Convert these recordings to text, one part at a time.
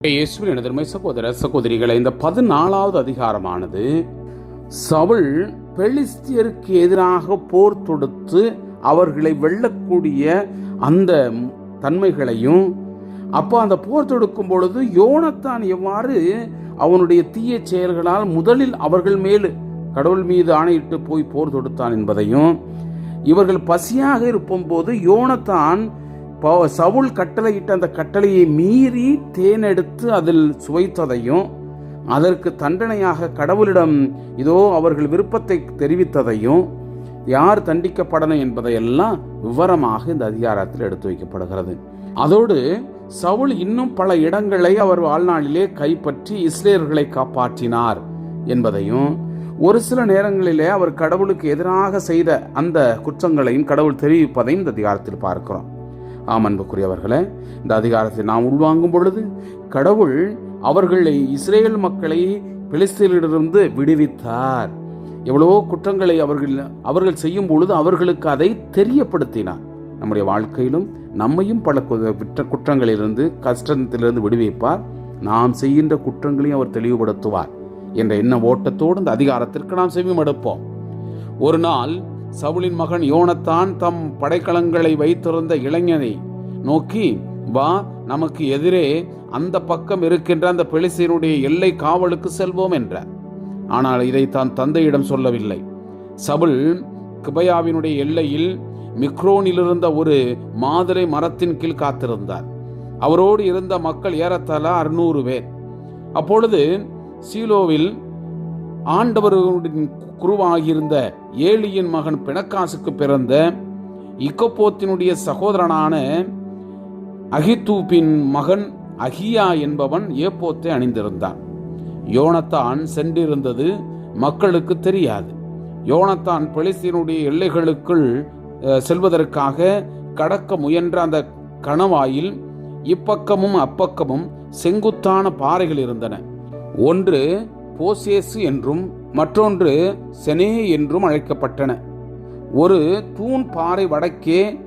இயேசுவின் எனதர்மை சகோதர சகோதரிகளை இந்த பதினாலாவது அதிகாரமானது சவுல் பெலிஸ்தியருக்கு எதிராக போர் தொடுத்து அவர்களை வெல்லக்கூடிய அந்த தன்மைகளையும் அப்போ அந்த போர் தொடுக்கும் பொழுது யோனத்தான் எவ்வாறு அவனுடைய தீய செயல்களால் முதலில் அவர்கள் மேல் கடவுள் மீது ஆணையிட்டு போய் போர் தொடுத்தான் என்பதையும் இவர்கள் பசியாக இருக்கும்போது யோனத்தான் சவுல் கட்டளையிட்ட அந்த கட்டளையை மீறி தேனெடுத்து அதில் சுவைத்ததையும் அதற்கு தண்டனையாக கடவுளிடம் இதோ அவர்கள் விருப்பத்தை தெரிவித்ததையும் யார் தண்டிக்கப்படணும் என்பதையெல்லாம் விவரமாக இந்த அதிகாரத்தில் எடுத்து வைக்கப்படுகிறது. அதோடு சவுல் இன்னும் பல இடங்களை அவர் வாழ்நாளிலே கைப்பற்றி இஸ்ரேலர்களை காப்பாற்றினார் என்பதையும் ஒரு சில நேரங்களிலே அவர் கடவுளுக்கு எதிராக செய்த அந்த குற்றங்களையும் கடவுள் தெரிவிப்பதையும் இந்த அதிகாரத்தில் பார்க்கிறோம். ஆம் அன்புக்குரியவர்களே இந்த அதிகாரத்தை நாம் உள்வாங்கும் பொழுது கடவுள் அவர்களை இஸ்ரேல் மக்களை பிலிஸ்தீனிலிருந்து விடுவித்தார். எவ்வளவோ குற்றங்களை அவர்கள் அவர்கள் செய்யும் பொழுது அவர்களுக்கு அதை தெரியப்படுத்தினார். நம்முடைய வாழ்க்கையிலும் நம்மையும் பல கு- குற்ற குற்றங்களிலிருந்து கஷ்டத்திலிருந்து விடுவிப்பார். நாம் செய்கின்ற குற்றங்களையும் அவர் தெளிவுபடுத்துவார். என்ற எண்ண ஓட்டத்தோடு இந்த அதிகாரத்திற்கு நாம் செவிமடுப்போம். ஒரு நாள் சவுலின் மகன் யோனத்தான் தம் படைக்கலங்களை வைத்திருந்த இளைஞனை நோக்கி வா நமக்கு எதிரே அந்த பக்கம் இருக்கின்ற அந்த பெலிசீனுடைய எல்லை காவலுக்கு செல்வோம் என்றார் ஆனால் இதை தான் தந்தையிடம் சொல்லவில்லை. சபுல் கிபயாவினுடைய எல்லையில் மிக்ரோனில் இருந்த ஒரு மாதுளை மரத்தின் கீழ் காத்திருந்தார். அவரோடு இருந்த மக்கள் ஏறத்தாழ அறுநூறு பேர். அப்பொழுது சீலோவில் ஆண்டவருடன் குருவாகியிருந்த ஏலியின் மகன் பிணக்காசுக்கு பிறந்த இக்கப்போத்தினுடைய சகோதரனான அகித்தூப்பின் மகன் அகியா என்பவன் ஏப்போத்தை அணிந்திருந்தான். யோனத்தான் சென்றிருந்தது மக்களுக்கு தெரியாது. யோனத்தான் பெலிஸ்தீனுடைய எல்லைகளுக்குள் செல்வதற்காக கடக்க முயன்ற அந்த கணவாயில் இப்பக்கமும் அப்பக்கமும் செங்குத்தான பாறைகள் இருந்தன. ஒன்று போசேசு என்றும் மற்றொன்று செனே என்றும் அழைக்கப்பட்டன. ஒரு தூண் பாறை வடக்கே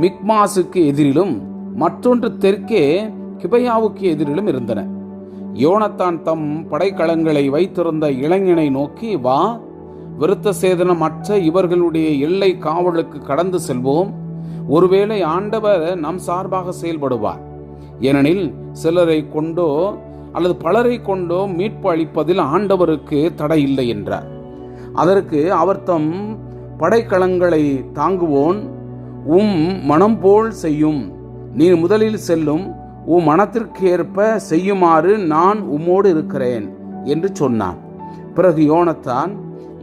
மிக்மாசுக்கு எதிரிலும் மற்றொன்று தெற்கே கிபையாவுக்கு எதிரிலும் இருந்தன. யோனத்தான் தம் படைக்கலங்களை வைத்திருந்த இளைஞனை நோக்கி வா விருத்த சேதனம் அற்ற இவர்களுடைய எல்லை காவலுக்கு கடந்து செல்வோம். ஒருவேளை ஆண்டவர் நம் சார்பாக செயல்படுவார். ஏனெனில் சிலரை கொண்டோ அல்லது பலரை கொண்டோ மீட்பு அளிப்பதில் ஆண்டவருக்கு தடை இல்லை என்றார். அதற்கு அவர் தம் படைக்கலங்களை தாங்குவோன் உம் மனம் போல் செய்யும் நீ முதலில் செல்லும் உம் மனத்திற்கேற்ப செய்யுமாறு நான் உம்மோடு இருக்கிறேன் என்று சொன்னான். பிறகு யோனத்தான்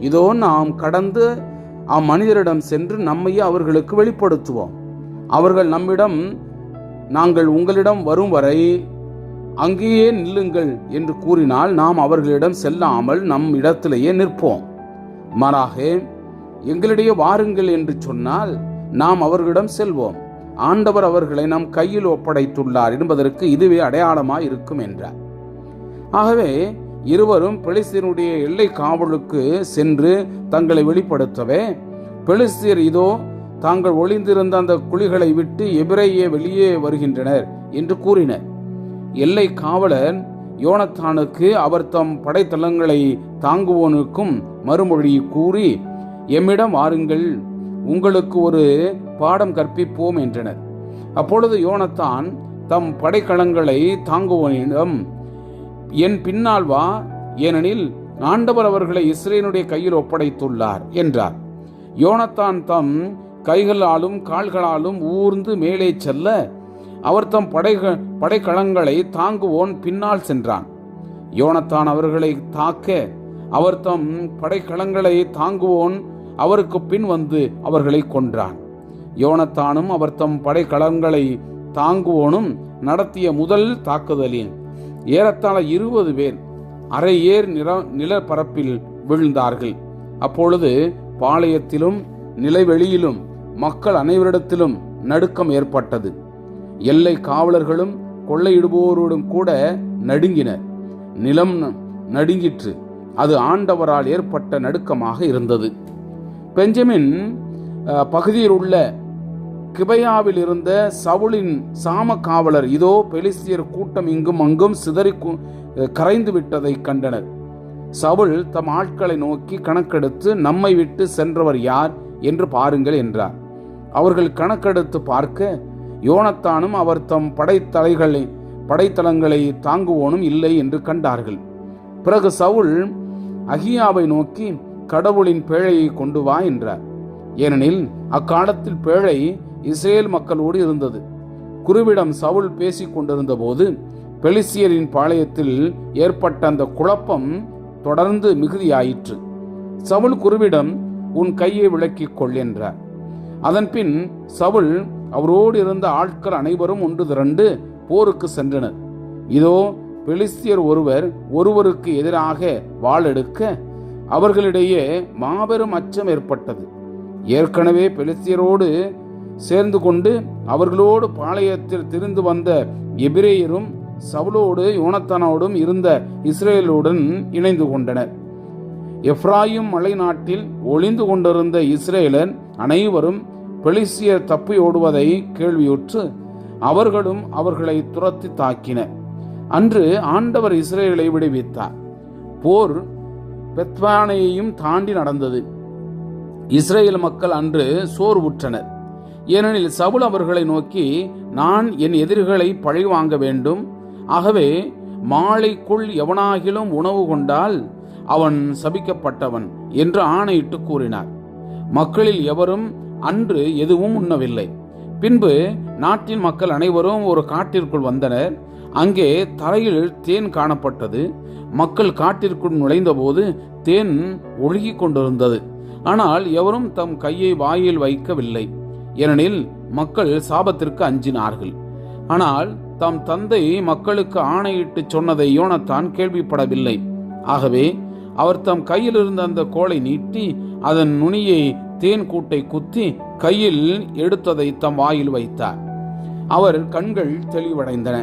இதோ நாம் கடந்து அம்மனிதரிடம் சென்று நம்மையே அவர்களுக்கு வெளிப்படுத்துவோம். அவர்கள் நம்மிடம் நாங்கள் உங்களிடம் வரும் வரை அங்கேயே நில்லுங்கள் என்று கூறினால் நாம் அவர்களிடம் செல்லாமல் நம் இடத்திலேயே நிற்போம். மாறாக எங்களிடையே வாருங்கள் என்று சொன்னால் நாம் அவர்களிடம் செல்வோம். ஆண்டவர் அவர்களை நம் கையில் ஒப்படைத்துள்ளார் என்பதற்கு இதுவே அடையாளமாய் இருக்கும் என்றார். ஆகவே இருவரும் பெலிஸ்தீனுடைய எல்லை காவலுக்கு சென்று தங்களை வெளிப்படுத்தவே பெலிஸ்தீர் இதோ தாங்கள் ஒளிந்திருந்த அந்த குழிகளை விட்டு எபிரேயே வெளியே வருகின்றனர் என்று கூறினர். எல்லை காவலர் யோனத்தானுக்கு அவர் தம் படைத்தளங்களை தாங்குவோனுக்கும் மறுமொழி கூறி எம்மிடம் வாருங்கள் உங்களுக்கு ஒரு பாடம் கற்பிப்போம் என்றனர். அப்பொழுது யோனத்தான் தம் படைக்கலங்களை தாங்குவோனிடம் என் பின்னால் வா ஏனெனில் ஆண்டவர் அவர்களை இஸ்ரேலுடைய கையில் ஒப்படைத்துள்ளார் என்றார். யோனத்தான் தம் கைகளாலும் கால்களாலும் ஊர்ந்து மேலே செல்ல அவர் தம் படை படைக்கலங்களை தாங்குவோன் பின்னால் சென்றான். யோனத்தான் அவர்களை தாக்க அவர் தம் படைக்கலங்களை தாங்குவோன் அவருக்கு பின் வந்து அவர்களை கொன்றான். யோனத்தானும் அவர் தம் படைக்கலங்களை தாங்குவோனும் நடத்திய முதல் தாக்குதலில் ஏறத்தாழ இருபது பேர் அரை ஏர் நில நிலப்பரப்பில் விழுந்தார்கள். அப்பொழுது பாளையத்திலும் நிலைவெளியிலும் மக்கள் அனைவரிடத்திலும் நடுக்கம் ஏற்பட்டது. எல்லை காவலர்களும் கொள்ளையிடுபவரோடும் கூட நடுங்கினர். நிலம் நடுங்கிற்று. அது ஆண்டவரால் ஏற்பட்ட நடுக்கமாக இருந்தது. பெஞ்சமின் பகுதியில் உள்ள கிபையாவில் இருந்த சவுளின் சாம காவலர் இதோ பெலிஸ்தியர் கூட்டம் இங்கும் அங்கும் சிதறி கு- கரைந்து விட்டதை கண்டனர். சவுல் தம் ஆட்களை நோக்கி கணக்கெடுத்து நம்மை விட்டு சென்றவர் யார்? என்று பாருங்கள் என்றார். அவர்கள் கணக்கெடுத்து பார்க்க யோனத்தானும் அவர் தம் படைத்தலைகளை படைத்தளங்களை தாங்குவோனும் இல்லை என்று கண்டார்கள். பிறகு சவுல் அகியாவை நோக்கி கடவுளின் பேழையை கொண்டு வா என்றார். ஏனெனில் அக்காலத்தில் பேழை இஸ்ரேல் மக்களோடு இருந்தது. குருவிடம் சவுல் பேசிக் கொண்டிருந்த போது பெலிசியரின் பாளையத்தில் ஏற்பட்ட அந்த குழப்பம் தொடர்ந்து மிகுதியாயிற்று. சவுல் குருவிடம் உன் கையை விளக்கிக் கொள் என்றார். அதன்பின் சவுல் அவரோடு இருந்த ஆட்கள் அனைவரும் ஒன்று திரண்டு போருக்கு சென்றனர். இதோ பெலிஸ்தியர் ஒருவர் ஒருவருக்கு எதிராக வாளெடுக்க அவர்களிடையே மாபெரும் அச்சம் ஏற்பட்டது. ஏற்கனவே பெலிஸ்தியரோடு சேர்ந்து கொண்டு அவர்களோடு பாளையத்தில் திரிந்து வந்த எபிரேயரும் சவுலோடு யோனத்தானோடும் இருந்த இஸ்ரேலுடன் இணைந்து கொண்டனர். எஃப்ராயும் மலை நாட்டில் ஒளிந்து கொண்டிருந்த இஸ்ரேலன் அனைவரும் பெலிசியர் தப்பி ஓடுவதை கேள்வியுற்று அவர்களும் அவர்களை துரத்தி தாக்கினர் அன்று ஆண்டவர் இஸ்ரேலை விடுவித்தார். போர் பெத்வானையையும் தாண்டி நடந்தது. இஸ்ரேல் மக்கள் அன்று சோர்வுற்றனர். ஏனெனில் சவுல் அவர்களை நோக்கி நான் என் எதிரிகளை பழி வாங்க வேண்டும். ஆகவே மாலைக்குள் எவனாகிலும் உணவு கொண்டால் அவன் சபிக்கப்பட்டவன் என்று ஆணையிட்டு கூறினார். மக்களில் எவரும் அன்று எதுவும் உண்ணவில்லை. பின்பு நாட்டின் மக்கள் அனைவரும் ஒரு காட்டிற்குள் வந்தனர். அங்கே தரையில் தேன் காணப்பட்டது. மக்கள் காட்டிற்குள் நுழைந்தபோது தேன் ஒழுகிக் கொண்டிருந்தது. ஆனால் எவரும் தம் கையை வாயில் வைக்கவில்லை. ஏனெனில் மக்கள் சாபத்திற்கு அஞ்சினார்கள். ஆனால் தம் தந்தை மக்களுக்கு ஆணையிட்டு சொன்னதை யோனத்தான் கேள்விப்படவில்லை. ஆகவே அவர் தம் கையில் இருந்த அந்த கோலை நீட்டி அதன் நுனியை தேன் கூட்டை குத்தி கையில் எடுத்ததை தம் வாயில் வைத்தார். அவர் கண்கள் தெளிவடைந்தன.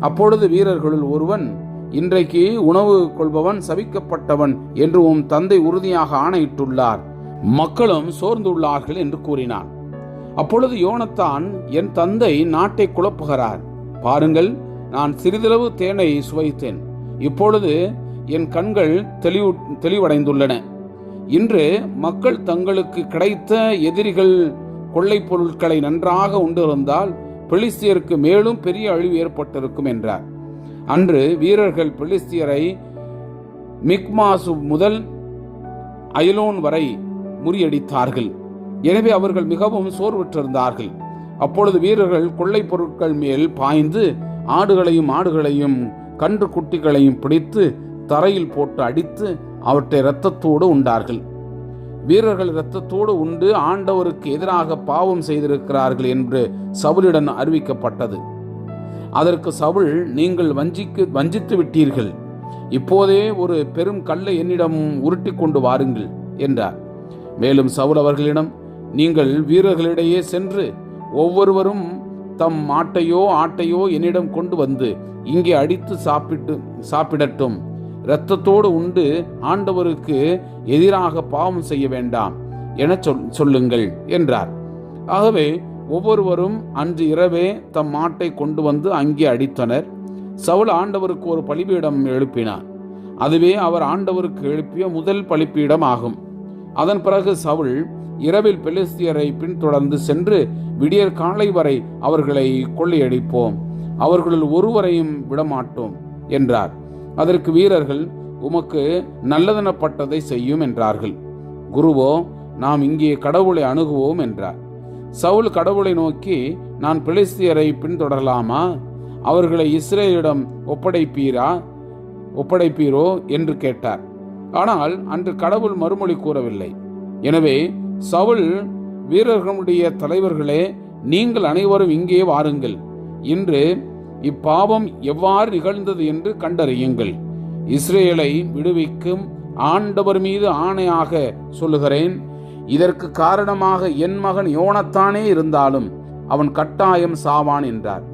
அப்பொழுது வீரர்களுள் ஒருவன் இன்றைக்கு உணவு கொள்பவன் சபிக்கப்பட்டவன் என்று உம் தந்தை உறுதியாக ஆணையிட்டுள்ளார். மக்களும் சோர்ந்துள்ளார்கள் என்று கூறினான் அப்பொழுது யோனத்தான் என் தந்தை நாட்டை குழப்புகிறார். பாருங்கள் நான் சிறிதளவு தேனை சுவைத்தேன். இப்பொழுது என் கண்கள் தெளிவு தெளிவடைந்துள்ளன. இன்று மக்கள் தங்களுக்கு கிடைத்த எதிரிகள் கொள்ளை பொருட்களை நன்றாக உண்டிருந்தால் பெலிஸ்தியருக்கு மேலும் பெரிய அழிவு ஏற்பட்டிருக்கும் என்றார். அன்று வீரர்கள் பெலிஸ்தியரை மிக்மாசு முதல் அயலோன் வரை முறியடித்தார்கள். எனவே அவர்கள் மிகவும் சோர்வுற்றிருந்தார்கள். அப்பொழுது வீரர்கள் கொள்ளைப் பொருட்கள் மேல் பாய்ந்து ஆடுகளையும் ஆடுகளையும் கன்று குட்டிகளையும் பிடித்து தரையில் போட்டு அடித்து அவற்றை இரத்தத்தோடு உண்டார்கள். வீரர்கள் இரத்தத்தோடு உண்டு ஆண்டவருக்கு எதிராக பாவம் செய்திருக்கிறார்கள் என்று சவுலிடம் அறிவிக்கப்பட்டது. அதற்கு சவுல் நீங்கள் வஞ்சிக்கு வஞ்சித்து விட்டீர்கள். இப்போதே ஒரு பெரும் கல்லை என்னிடம் உருட்டி கொண்டு வாருங்கள் என்றார். மேலும் சவுல் அவர்களிடம் நீங்கள் வீரர்களிடையே சென்று ஒவ்வொருவரும் தம் மாட்டையோ ஆட்டையோ என்னிடம் கொண்டு வந்து இங்கே அடித்து சாப்பிட்டு சாப்பிடட்டும். இரத்தத்தோடு உண்டு. ஆண்டவருக்கு எதிராக பாவம் செய்ய வேண்டாம் என சொல் சொல்லுங்கள் என்றார். ஆகவே ஒவ்வொருவரும் அன்று இரவே தம் மாட்டை கொண்டு வந்து அங்கே அடித்தனர். சவுல் ஆண்டவருக்கு ஒரு பலிபீடம் எழுப்பினார். அதுவே அவர் ஆண்டவருக்கு எழுப்பிய முதல் பலிப்பீடம் ஆகும். அதன் பிறகு சவுல் இரவில் பெலிஸ்தியரை பின்தொடர்ந்து சென்று விடியற் காலை வரை அவர்களை கொள்ளையடிப்போம். அவர்களுள் ஒருவரையும் விடமாட்டோம் என்றார். அதற்கு வீரர்கள் உமக்கு நல்லதெனப்பட்டதை செய்யும் என்றார்கள். குருவோ நாம் இங்கே கடவுளை அணுகுவோம் என்றார். சவுல் கடவுளை நோக்கி நான் பிலிஸ்தியரை பின்தொடரலாமா? அவர்களை இஸ்ரேலிடம் ஒப்படைப்பீரா? ஒப்படைப்பீரோ? என்று கேட்டார். ஆனால் அன்று கடவுள் மறுமொழி கூறவில்லை. எனவே சவுல் வீரர்களுடைய தலைவர்களே நீங்கள் அனைவரும் இங்கே வாருங்கள். இன்று இப்பாவம் எவ்வாறு நிகழ்ந்தது என்று கண்டறியுங்கள். இஸ்ரேலை விடுவிக்கும் ஆண்டவர் மீது ஆணையாக சொல்லுகிறேன். இதற்கு காரணமாக என் மகன் யோனத்தானே இருந்தாலும் அவன் கட்டாயம் சாவான் என்றார்.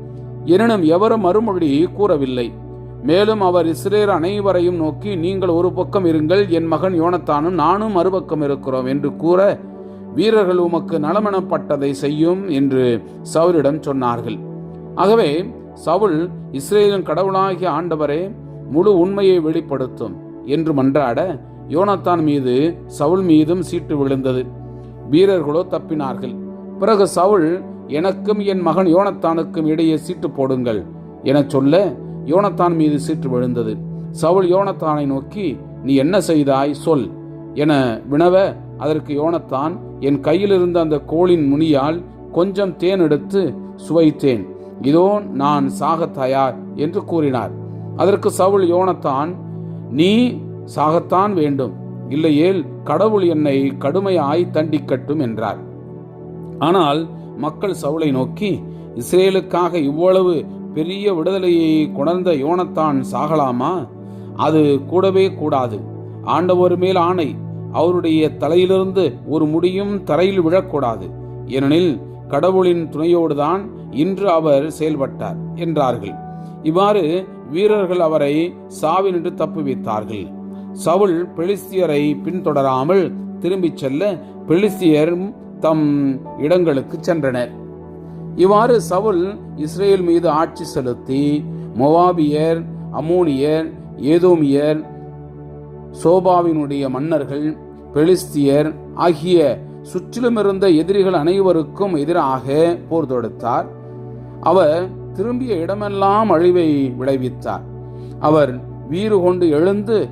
எனினும் எவரும் மறுமொழி கூறவில்லை. மேலும் அவர் இஸ்ரேல் அனைவரையும் நோக்கி நீங்கள் ஒரு பக்கம் இருங்கள் என் மகன் யோனத்தானும் நானும் மறுபக்கம் இருக்கிறோம் என்று கூற வீரர்கள் உமக்கு நலமெனப்பட்டதை செய்யும் என்று சவுரிடம் சொன்னார்கள். ஆகவே சவுல் இஸ்ரேலின் கடவுளாகிய ஆண்டவரே முழு உண்மையை வெளிப்படுத்தும் என்று மன்றாட யோனத்தான் மீது சவுல் மீதும் சீட்டு விழுந்தது. வீரர்களோ தப்பினார்கள். பிறகு சவுல் எனக்கும் என் மகன் யோனத்தானுக்கும் இடையே சீட்டு போடுங்கள் எனச் சொல்ல யோனத்தான் மீது சீட்டு விழுந்தது. சவுல் யோனத்தானை நோக்கி நீ என்ன செய்தாய்? சொல் என வினவ அதற்கு யோனத்தான் என் கையில் இருந்த அந்த கோளின் முனியால் கொஞ்சம் தேன் எடுத்து சுவைத்தேன். இதோ நான் சாக தயார் என்று கூறினார். அதற்கு சவுல் யோனத்தான் நீ சாகத்தான் வேண்டும். இல்லையேல் கடவுள் என்னை கடுமையாய் தண்டிக்கட்டும் என்றார். ஆனால் மக்கள் சவுளை நோக்கி இஸ்ரேலுக்காக இவ்வளவு பெரிய விடுதலையை கொணர்ந்த யோனத்தான் சாகலாமா? அது கூடவே கூடாது. ஆண்டவர் மேல் ஆணை. அவருடைய தலையிலிருந்து ஒரு முடியும் தரையில் விழக்கூடாது. ஏனெனில் கடவுளின் துணையோடுதான் இன்று அவர் செயல்பட்டார் என்றார்கள். இவ்வாறு வீரர்கள் அவரை சாவினின்று தப்புவித்தார்கள் சவுல் பெலிஸ்தியரை பின்தொடராமல் திரும்பிச் செல்ல பெலிஸ்தியரும் தம் இடங்களுக்கு சென்றனர். இவ்வாறு சவுல் இஸ்ரேல் மீது ஆட்சி செலுத்தி மொவாபியர் அமோனியர் ஏதோமியர் சோபாவினுடைய மன்னர்கள் பெலிஸ்தியர் ஆகிய சுற்றிலுமிருந்த எதிரிகள் அனைவருக்கும் எதிராக போர் தொடுத்தார். அவர் திரும்பிய இடமெல்லாம் அழிவை விளைவித்தார். அவர் வீறு கொண்டு எழுந்து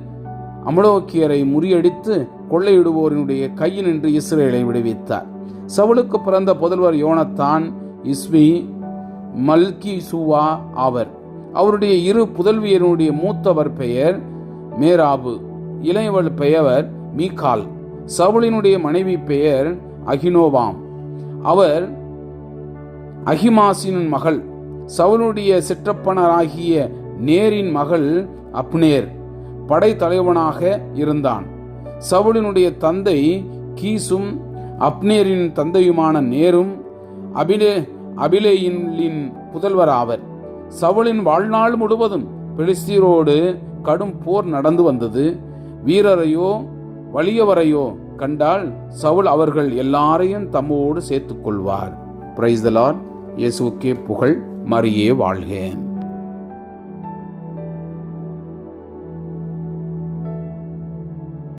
அமலோக்கியரை முறியடித்து கொள்ளையிடுவோரினுடைய கையினின்று இஸ்ரேலை விடுவித்தார். சவுலுக்கு பிறந்த புதல்வர் யோனத்தான் இஸ்மி மல்கி சுவா ஆவர். அவருடைய இரு புதல்வியருடைய மூத்தவர் பெயர் மேராபு இளையவள் பெயர் மீகால் சவுலினுடைய மனைவி பெயர் அகினோவாம். அவர் அகிமாசின் மகள் சவுலுடைய சிற்றப்பனராகிய நேரின் மகள் அப்னேர் படைத்தலைவனாக இருந்தான். சவுலினுடைய தந்தை கீசும் அப்னேரின் தந்தையுமான நேரும் அபிலே அபிலேயினின் புதல்வர் ஆவர். சவுலின் வாழ்நாள் முழுவதும் பெலிஸ்தீரோடு கடும் போர் நடந்து வந்தது. வீரரையோ வலியவரையோ கண்டால் சவுல் அவர்கள் எல்லாரையும் தம்மோடு சேர்த்துக் கொள்வார் பிரைஸ் தலான் இயேசுக்கே புகழ். மரியே வாழ்க